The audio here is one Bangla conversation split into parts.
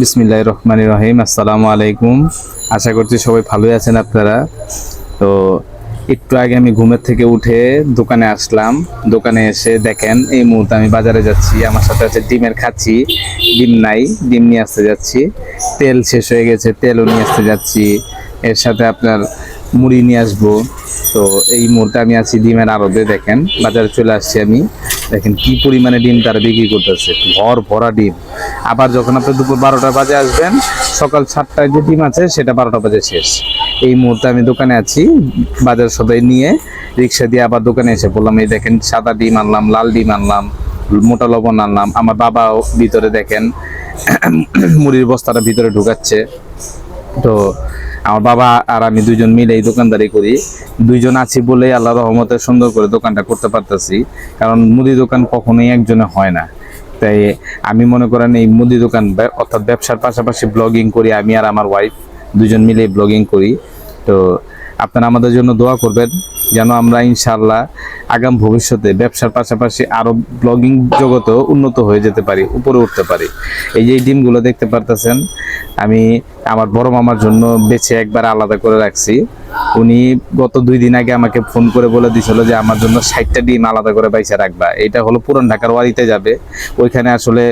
বিসমিল্লাহ রহমান রহিম। আসসালামু আলাইকুম। আশা করছি সবাই ভালোই আছেন আপনারা। তো একটু আগে আমি ঘুমের থেকে উঠে দোকানে আসলাম। দোকানে এসে দেখেন এই মুহূর্তে আমি বাজারে যাচ্ছি। আমার সাথে আছে ডিমের খাচ্ছি। ডিম নাই, ডিম নিয়ে আসতে যাচ্ছি। তেল শেষ হয়ে গেছে, তেলও নিয়ে আসতে যাচ্ছি। এর সাথে আপনার মুড়ি নিয়ে আসব। তো এই মুহূর্তে আমি আছি ডিমের আড়তে, দেখেন। বাজারে চলে আসছি আমি। দেখেন কি পরিমাণে ডিম তারা বিক্রি করতেছে। ভর ভরা ডিম। আবার যখন আপনি দুপুর বারোটা বাজে আসবেন, সকাল সাতটায় যে ডিম আছে, সেটা বারোটা বাজে শেষ। এই মুহূর্তে আমি দোকানে আছি, বাজার সদাই নিয়ে রিক্সা দিয়ে আবার দোকানে এসে বললাম এই দেখেন সাদা ডিম আনলাম, লাল ডিম আনলাম, মোটা লবণ আনলাম। আমার বাবাও ভিতরে দেখেন, মুড়ির বস্তাটা ভিতরে ঢুকাচ্ছে। তো আমার বাবা আর আমি দুজন মিলে এই দোকানদারি করি। দুইজন আছি বলে আল্লাহ রহমতে সুন্দর করে দোকানটা করতে পারতেছি। কারণ মুদি দোকান কখনোই একজনে হয় না। তাই আমি মনে করেন এই মুদি দোকান অর্থাৎ ব্যবসার পাশাপাশি ব্লগিং করি আমি আর আমার ওয়াইফ দুজন মিলে ব্লগিং করি। তো আপনারা আমাদের জন্য দোয়া করবেন। যেন আমরা ইনশাল্লাহ আগাম ভবিষ্যতে ব্যবসার পাশাপাশি আরও ব্লগিং জগতেও উন্নত হয়ে যেতে পারি, উপরে উঠতে পারি। এই যে ডিমগুলো দেখতে পারতেছেন, আমি আমার বড় মামার জন্য বেছে একবার আলাদা করে রাখছি। উনি গত দুই দিন আগে আমাকে ফোন করে বলে দিছিল যে, আমার জন্য ষাটটা ডিম আলাদা করে বাইসে রাখবা। এটা হলো পুরান ঢাকার ওয়ারিতে যাবে। ওইখানে আসলে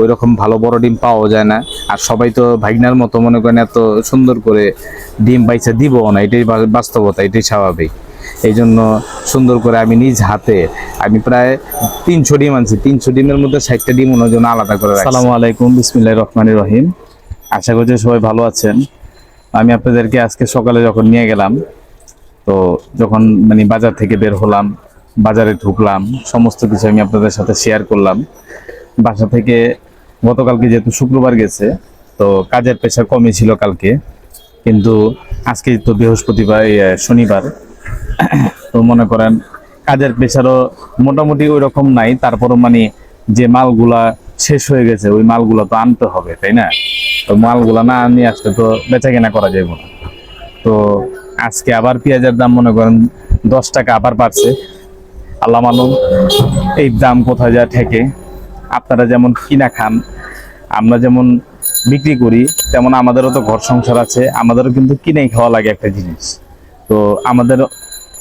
ওই রকম ভালো বড় ডিম পাওয়া যায় না। আর সবাই তো ভাগনার মতো মনে করেন এত সুন্দর করে ডিম বাইসে দিবও না। এটাই বাস্তবতা, এটাই স্বাভাবিক। এই জন্য সুন্দর করে আমি নিজ হাতে আমি প্রায় তিনশো ডিম আনছি। তিনশো ডিমের মধ্যে ষাটটা ডিম ওনার জন্য আলাদা করে। আসসালামু আলাইকুম বিসমিল্লাহ রহমানির রহিম। আশা করছি সবাই ভালো আছেন। আমি আপনাদেরকে আজকে সকালে যখন নিয়ে গেলাম, তো যখন মানে বাজার থেকে বের হলাম, বাজারে ঢুকলাম, সমস্ত কিছু আমি আপনাদের সাথে শেয়ার করলাম। বাসা থেকে গতকালকে যেহেতু শুক্রবার গেছে, তো কাজের প্রেশার কমই ছিল কালকে। কিন্তু আজকে তো বৃহস্পতিবার শনিবার। তো মনে করেন, কাজের প্রেশারও মোটামুটি ওই রকম নাই। তারপরও মানে যে মালগুলা শেষ হয়ে গেছে, ওই মালগুলো তো আনতে হবে, তাই না? তো মালগুলা না নিয়ে আসলে তো বেচা কেনা করা যাবে না। তো আজকে আবার পেঁয়াজের দাম মনে করেন দশ টাকা আবার বাড়ছে। আল্লাহ মালুম, এই দাম কোথায় যা ঠেকে। আপনারা যেমন কিনা খান, আমরা যেমন বিক্রি করি, তেমন আমাদেরও তো ঘর সংসার আছে, আমাদেরও কিন্তু কিনেই খাওয়া লাগে একটা জিনিস। তো আমাদের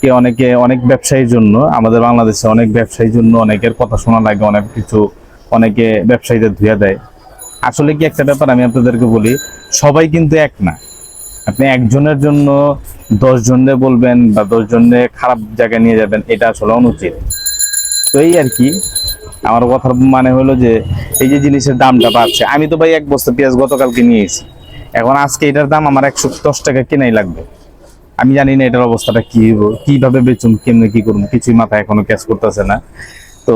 কে অনেকে অনেক ব্যবসায়ীর জন্য, আমাদের বাংলাদেশে অনেক ব্যবসায়ীর জন্য অনেকের কথা শোনা লাগে অনেক কিছু অনেকে ব্যবসায়ীদের ধুয়ে দেয়। আসলে কি একটা ব্যাপার আমি আপনাদেরকে বলি, সবাই কিন্তু এক না। আপনি একজনের জন্য দশ জনে বলবেন বা দশ জনে খারাপ জায়গায় নিয়ে যাবেন, এটা আসলে অনুচিত। তো এই আর কি, আমার কথার মানে হলো যে এই যে জিনিসের দামটা বাড়ছে, আমি তো ভাই এক বস্তা পেঁয়াজ গতকালকে নিয়েছি এখন আজকে এটার দাম আমার একশো দশ টাকা কেনাই লাগবে। আমি জানি না এটার অবস্থাটা কি, কীভাবে বেচুন, কেমনে কি করুন, কিছুই মাথায় এখনও ক্যাচ করতেছে না। তো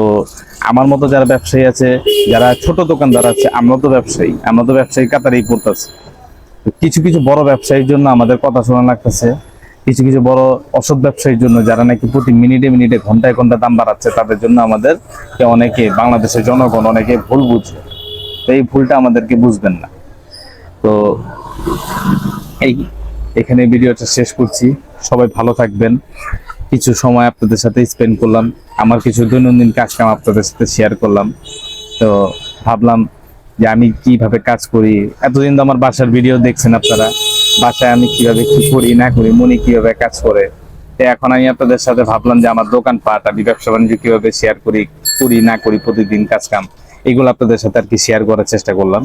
আমার মতো যারা ব্যবসায়ী আছে, যারা ছোট দোকানদার আছে আমরা তো ব্যবসায়ী, আমরা তো ব্যবসায়ী কাতারেই পড়তেছি। কিছু কিছু বড় ব্যবসায়ীর জন্য আমাদের কথা শোনা লাগতেছে, কিছু কিছু বড় অসৎ ব্যবসায়ীর জন্য যারা নাকি প্রতি মিনিটে মিনিটে, ঘন্টায় ঘণ্টা দাম বাড়াচ্ছে, তাদের জন্য আমাদের অনেকে বাংলাদেশের জনগণ অনেকে ভুল বুঝবে তো এই ভুলটা আমাদেরকে বুঝবেন না। তো এই এখানে ভিডিওটা শেষ করছি। সবাই ভালো থাকবেন। কিছু সময় আপনাদের সাথে স্পেন্ড করলাম। আমার কিছু দৈনন্দিন কাজ কাম আপনাদের সাথে শেয়ার করলাম। তো ভাবলাম যে আমি কীভাবে কাজ করি। এতদিন তো আমার বাসার ভিডিও দেখছেন আপনারা। বাসায় আমি কীভাবে কি করি, না করি, মনি কীভাবে কাজ করে। তো এখন আমি আপনাদের সাথে ভাবলাম যে আমার দোকানপাট আমি ব্যবসা বাণিজ্য কীভাবে শেয়ার করি করি, না করি, প্রতিদিন কাজ কাম, এগুলো আপনাদের সাথে আর কি শেয়ার করার চেষ্টা করলাম।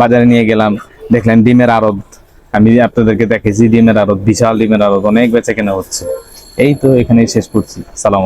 বাজারে নিয়ে গেলাম। দেখলেন ডিমের আড়ত। আমি আপনাদেরকে দেখেছি ডিমের আড়ত, বিশাল ডিমের আড়ত, অনেক বেচা কেনা হচ্ছে। এই তো এখানেই শেষ করছি। সালাম